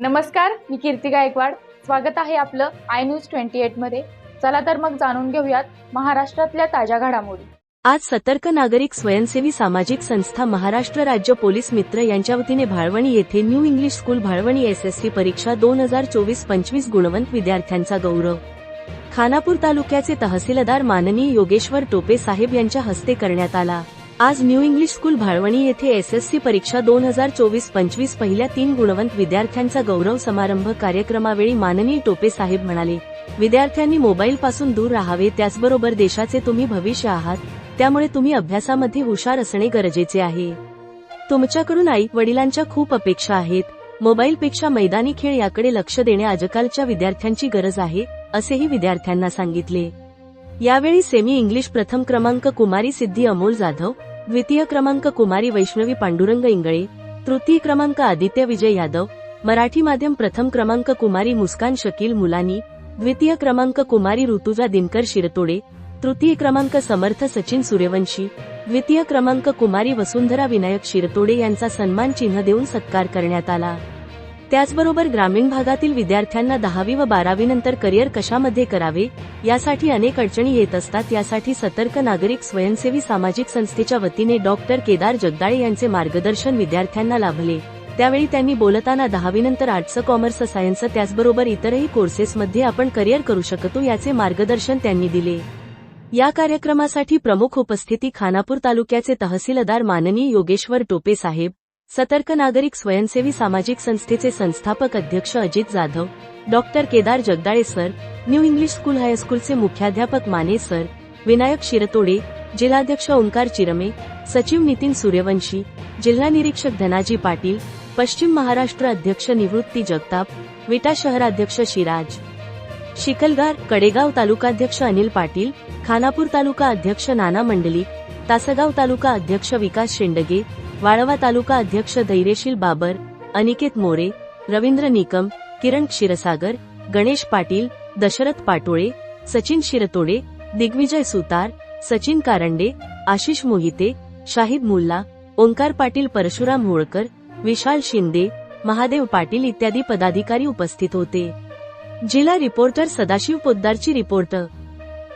नमस्कार मी कीर्ती गायकवाड. स्वागत आहे आपलं आय न्यूज ट्वेंटी एटमध्ये. चला तर मग जाणून घेऊयात महाराष्ट्रातल्या ताज्या घडामोडी. आज सतर्क नागरिक स्वयंसेवी सामाजिक संस्था महाराष्ट्र राज्य पोलीस मित्र यांच्या वतीने भाळवणी येथे new English school Bhalwani S S C परीक्षा दोन हजार चोवीस पंचवीस गुणवंत विद्यार्थ्यांचा गौरव. खानापूर तालुक्याचे तहसीलदार माननीय योगेश्वर टोपे साहेब यांच्या हस्ते करण्यात आला. आज न्यू इंग्लिश स्कूल भाळवणी येथे एस एस सी परीक्षा दोन हजार चोवीस पंचवीस पहिल्या तीन गुणवंत विद्यार्थ्यांचा गौरव समारंभ कार्यक्रमावेळी माननीय टोपे साहेब म्हणाले विद्यार्थ्यांनी मोबाईल पासून दूर राहावे त्याचबरोबर देशाचे तुम्ही भविष्य आहात त्यामुळे तुम्ही अभ्यासामध्ये हुशार असणे गरजेचे आहे. तुमच्याकडून आई वडिलांच्या खूप अपेक्षा आहेत. मोबाईलपेक्षा मैदानी खेळ याकडे लक्ष देणे आजकालच्या विद्यार्थ्यांची गरज आहे असेही विद्यार्थ्यांना सांगितले. यावेळी सेमी इंग्लिश प्रथम क्रमांक कुमारी सिद्धी अमोल जाधव द्वितीय क्रमांक कुमारी वैष्णवी पांडुरंग इंगळे तृतीय क्रमांक आदित्य विजय यादव मराठी माध्यम प्रथम क्रमांक कुमारी मुस्कान शकील मुलानी द्वितीय क्रमांक कुमारी ऋतुजा दिनकर शिरतोडे तृतीय क्रमांक समर्थ सचिन सूर्यवंशी द्वितीय क्रमांक कुमारी वसुंधरा विनायक शिरतोडे यांचा सन्मान चिन्ह देऊन सत्कार करण्यात आला. त्याचबरोबर ग्रामीण भागातील विद्यार्थ्यांना दहावी व बारावी नंतर करिअर कशामध्ये करावे यासाठी अनेक अडचणी येत असतात यासाठी सतर्क नागरिक स्वयंसेवी सामाजिक संस्थेच्या वतीने डॉक्टर केदार जगदाळे यांचे मार्गदर्शन विद्यार्थ्यांना लाभले. त्यावेळी त्यांनी बोलताना दहावीनंतर आर्ट्स कॉमर्स सायन्स त्याचबरोबर इतरही कोर्सेसमध्ये आपण करिअर करू शकतो याचे मार्गदर्शन त्यांनी दिले. या कार्यक्रमासाठी प्रमुख उपस्थिती खानापूर तालुक्याचे तहसीलदार माननीय योगेश्वर टोपे साहेब सतर्क नागरिक स्वयंसेवी सामाजिक संस्थेचे संस्थापक अध्यक्ष Ajit Jadhav doctor Kedar Jagdale sir new English school हायस्कूलचे मुख्याध्यापक माने सर विनायक शिरतोडे जिल्हाध्यक्ष ओंकार चिरमे सचिव नितीन सूर्यवंशी जिल्हा निरीक्षक धनाजी पाटील पश्चिम महाराष्ट्र अध्यक्ष निवृत्ती जगताप विटा शहराध्यक्ष शिराज. शिकलगार कडेगाव तालुकाध्यक्ष अनिल पाटील खानापूर तालुका अध्यक्ष नाना मंडलिक तासगाव तालुका अध्यक्ष विकास शेंडगे वाळवा तालुका अध्यक्ष धैर्यशील बाबर अनिकेत मोरे रवींद्र निकम किरण क्षीरसागर गणेश पाटील दशरथ पाटोळे सचिन शिरतोडे दिग्विजय सुतार सचिन कारंडे आशिष मोहिते शाहिद मुल्ला ओंकार पाटील परशुराम होळकर विशाल शिंदे महादेव पाटील इत्यादी पदाधिकारी उपस्थित होते. जिल्हा रिपोर्टर सदाशिव पोद्दारची रिपोर्टर